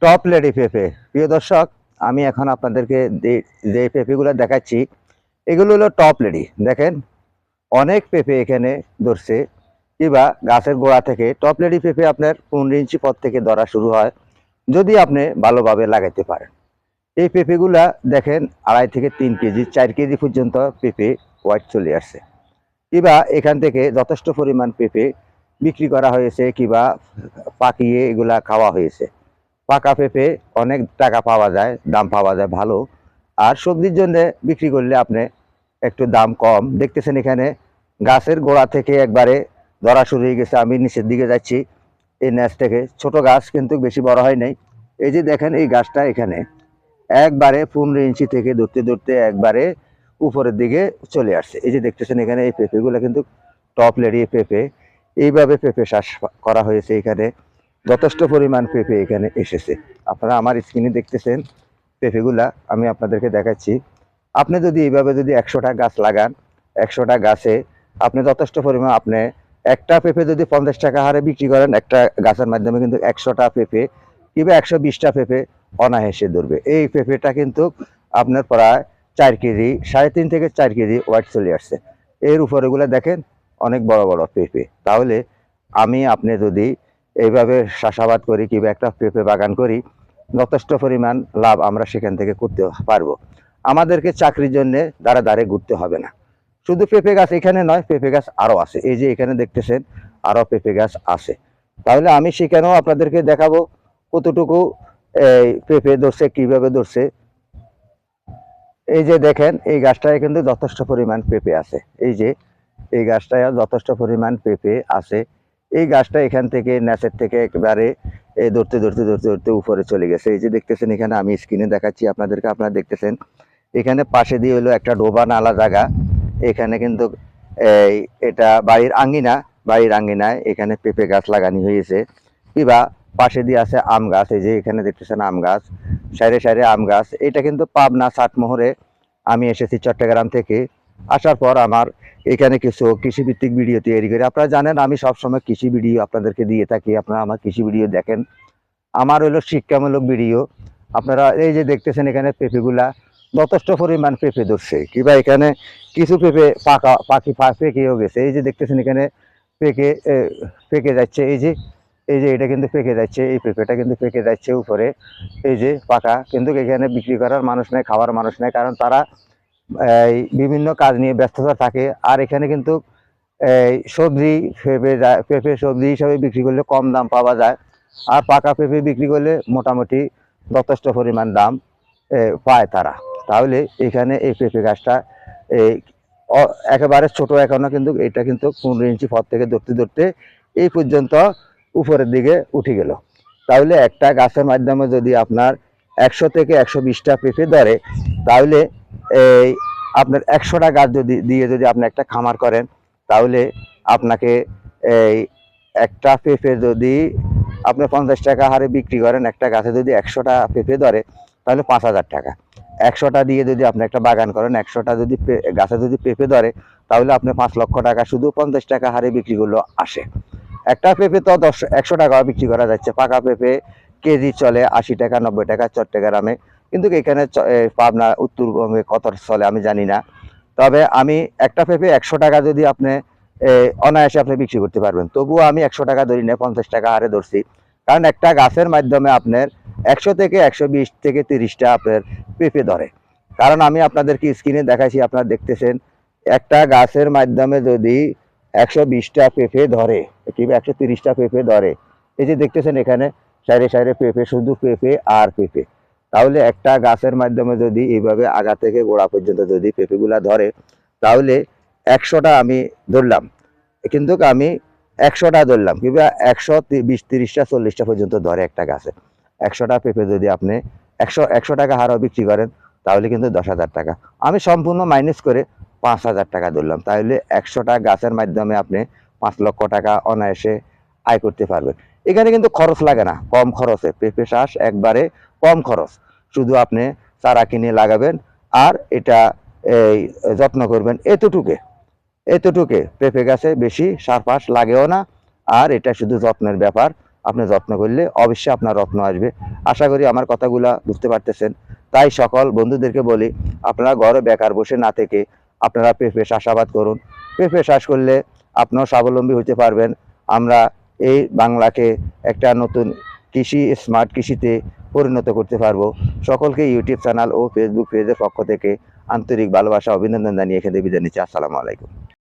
Top lady পেঁপে প্রিয় দর্শক, আমি এখন আপনাদেরকে যে- পেঁপেগুলো দেখাচ্ছি, এগুলো হলো টপ লেডি দেখেন, অনেক পেঁপে এখানে ধরছে, কিংবা গাছের গোড়া থেকে। টপ লেডি পেঁপে আপনার পনেরো ইঞ্চি পর থেকে ধরা শুরু হয়, যদি আপনি ভালোভাবে লাগাইতে পারেন। এই পেঁপেগুলা দেখেন, আড়াই থেকে তিন কেজি, চার কেজি পর্যন্ত পেঁপে হোয়াইট চলে আসছে। কিংবা এখান থেকে যথেষ্ট পরিমাণ পেঁপে বিক্রি করা হয়েছে, কিংবা পাকিয়ে এগুলা খাওয়া হয়েছে। পাকা পেঁপে অনেক টাকা পাওয়া যায়, দাম পাওয়া যায় ভালো। আর সবজির জন্য বিক্রি করলে আপনি একটু দাম কম। দেখতেছেন এখানে গাছের গোড়া থেকে একবারে ধরা শুরু হয়ে গেছে। আমি নিচের দিকে যাচ্ছি, এই ন্যাচ থেকে। ছোট গাছ কিন্তু বেশি বড় হয় নাই। এই যে দেখেন এই গাছটা এখানে একবারে পনেরো ইঞ্চি থেকে ধরতে ধরতে একবারে উপরের দিকে চলে আসছে। এই যে দেখতেছেন এখানে এই পেঁপেগুলো কিন্তু টপ লেড়িয়ে পেঁপে। এইভাবে পেঁপে চাষ করা হয়েছে এখানে। যথেষ্ট পরিমাণ পেঁপে এখানে এসেছে। আপনারা আমার স্ক্রিনে দেখতেছেন পেঁপেগুলা, আমি আপনাদেরকে দেখাচ্ছি। আপনি যদি এইভাবে যদি একশোটা গাছ লাগান, একশোটা গাছে আপনি যথেষ্ট পরিমাণ, আপনি একটা পেঁপে যদি পঞ্চাশ টাকা হারে বিক্রি করেন, একটা গাছের মাধ্যমে কিন্তু একশোটা পেঁপে কিংবা একশো বিশটা পেঁপে অনায়াসে ধরবে। এই পেঁপেটা কিন্তু আপনার প্রায় চার কেজি, সাড়ে তিন থেকে চার কেজি ওয়াইট চলে আসছে। এর উপরেগুলো দেখেন, অনেক বড় বড় পেঁপে। তাহলে আমি আপনি যদি এইভাবে চাষাবাদ করি কিংবা একটা পেঁপে বাগান করি, যথেষ্ট পরিমাণ লাভ আমরা সেখান থেকে করতে পারব। আমাদেরকে চাকরির জন্য দাঁড়া দাঁড়ে ঘুরতে হবে না। শুধু পেঁপে গাছ এখানে নয়, পেঁপে গাছ আরও আছে। এই যে এখানে দেখতেছেন আরও পেঁপে গাছ আছে। তাহলে আমি সেখানেও আপনাদেরকে দেখাবো কতটুকু এই পেঁপে ধরছে, কীভাবে ধরছে। এই যে দেখেন, এই গাছটায় কিন্তু যথেষ্ট পরিমাণ পেঁপে আছে। এই যে, এই গাছটায় যথেষ্ট পরিমাণ পেঁপে আছে। এই গাছটা এখান থেকে ন্যাচের থেকে একবারে ধরতে ধরতে ধরতে ধরতে উপরে চলে গেছে। এই যে দেখতেছেন এখানে আমি স্ক্রিনে দেখাচ্ছি আপনাদেরকে, আপনারা দেখতেছেন। এখানে পাশে দিয়ে হলো একটা ডোবা নালা জায়গা। এখানে কিন্তু, এই এটা বাড়ির আঙ্গিনা বাড়ির আঙ্গিনায় এখানে পেঁপে গাছ লাগানি হয়েছে। কিবা পাশে দিয়ে আছে আম গাছ, এই যে এখানে দেখতেছেন আম গাছ। সাইডে সাইডে আম গাছ। এটা কিন্তু পাবনা ষাটমোহরে আমি এসেছি চট্টগ্রাম থেকে। আসার পর আমার এখানে কিছু কৃষিভিত্তিক ভিডিও তৈরি করি। আপনারা জানেন, আমি সবসময় কৃষি ভিডিও আপনাদেরকে দিয়ে থাকি। আপনারা আমার কৃষি ভিডিও দেখেন। আমার হলো শিক্ষামূলক ভিডিও। আপনারা এই যে দেখতেছেন এখানে পেঁপেগুলা, যথেষ্ট পরিমাণ পেঁপে ধরছে। কিংবা এখানে কিছু পেঁপে পাকা, পাখি পেকেও গেছে। এই যে দেখতেছেন এখানে পেকে পেকে যাচ্ছে। এই যে এই যে এটা কিন্তু পেকে যাচ্ছে। এই পেঁপেটা কিন্তু পেকে যাচ্ছে উপরে। এই যে পাকা। কিন্তু এখানে বিক্রি করার মানুষ নেই, খাওয়ার মানুষ নেই। কারণ তারা বিভিন্ন কাজ নিয়ে ব্যস্ততা থাকে। আর এখানে কিন্তু এই সবজি, পেঁপে যা- পেঁপে সবজি হিসাবে বিক্রি করলে কম দাম পাওয়া যায়। আর পাকা পেঁপে বিক্রি করলে মোটামুটি যথেষ্ট পরিমাণ দাম পায় তারা। তাহলে এখানে এই পেঁপে গাছটা এই একেবারে ছোট এখনও কিন্তু এটা কিন্তু পনেরো ইঞ্চি পর থেকে ধরতে ধরতে এই পর্যন্ত উপরের দিকে উঠে গেল। তাহলে একটা গাছের মাধ্যমে যদি আপনার একশো থেকে একশো বিশটা পেঁপে ধরে, তাহলে এই আপনার একশোটা গাছ যদি দিয়ে যদি আপনি একটা খামার করেন, তাহলে আপনাকে এই একটা পেঁপে যদি আপনি পঞ্চাশ টাকা হারে বিক্রি করেন, একটা গাছে যদি একশোটা পেঁপে ধরে, তাহলে পাঁচ হাজার টাকা। একশোটা দিয়ে যদি আপনি একটা বাগান করেন, একশোটা যদি গাছে যদি পেঁপে ধরে, তাহলে আপনি পাঁচ লক্ষ টাকা শুধু পঞ্চাশ টাকা হারে বিক্রি করলেও আসে। একটা পেঁপে তো দশ, একশো টাকা বিক্রি করা যাচ্ছে। পাকা পেঁপে কেজি চলে আশি টাকা, নব্বই টাকা চট্টগ্রামে। কিন্তু এখানে পাবনা উত্তরবঙ্গে কত চলে আমি জানি না। তবে আমি একটা পেঁপে একশো টাকা যদি আপনি অনায়াসে আপনি বিক্রি করতে পারবেন। তবুও আমি একশো টাকা ধরি না, পঞ্চাশ টাকা হারে ধরছি। কারণ একটা গাছের মাধ্যমে আপনার একশো থেকে একশো বিশ থেকে তিরিশটা আপনার পেঁপে ধরে। কারণ আমি আপনাদেরকে স্ক্রিনে দেখাইছি, আপনারা দেখতেছেন, একটা গাছের মাধ্যমে যদি একশো বিশটা পেঁপে ধরে কিংবা একশো তিরিশটা পেঁপে ধরে, এই যে দেখতেছেন এখানে, সাইডে সাইডে পেঁপে, শুধু পেঁপে আর পেঁপে। তাহলে একটা গাছের মাধ্যমে যদি এইভাবে আগা থেকে গোড়া পর্যন্ত যদি পেঁপেগুলা ধরে, তাহলে একশোটা আমি ধরলাম। কিন্তু আমি একশোটা ধরলাম, কিংবা একশো বিশ, তিরিশটা, চল্লিশটা পর্যন্ত ধরে একটা গাছে। একশোটা পেঁপে যদি আপনি একশো একশো টাকা হারও বিক্রি করেন, তাহলে কিন্তু দশ হাজার টাকা। আমি সম্পূর্ণ মাইনাস করে পাঁচ হাজার টাকা ধরলাম, তাহলে একশোটা গাছের মাধ্যমে আপনি পাঁচ লক্ষ টাকা অনায়াসে আয় করতে পারবেন। এখানে কিন্তু খরচ লাগে না, কম খরচে। পেঁপে চাষ একবারে কম খরচ। শুধু আপনি চারা কিনে লাগাবেন আর এটা এই যত্ন করবেন এতটুকে। এতটুকে পেঁপে গাছে বেশি সার লাগেও না আর এটা শুধু যত্নের ব্যাপার। আপনি যত্ন করলে অবশ্যই আপনার রত্ন আসবে। আশা করি আমার কথাগুলা বুঝতে পারতেছেন। তাই সকল বন্ধুদেরকে বলি, আপনারা ঘরে বেকার বসে না থেকে আপনারা পেঁপে চাষাবাদ করুন। পেঁপে চাষ করলে আপনিও স্বাবলম্বী হতে পারবেন। আমরা এই বাংলাকে একটা নতুন কৃষি স্মার্ট কৃষিতে পরিণত করতে পারব। সকলকে ইউটিউব চ্যানেল ও ফেসবুক পেজের পক্ষ থেকে আন্তরিক ভালোবাসা, অভিনন্দন জানিয়ে এখানে বিদায় নিচ্ছি। আসসালামু আলাইকুম।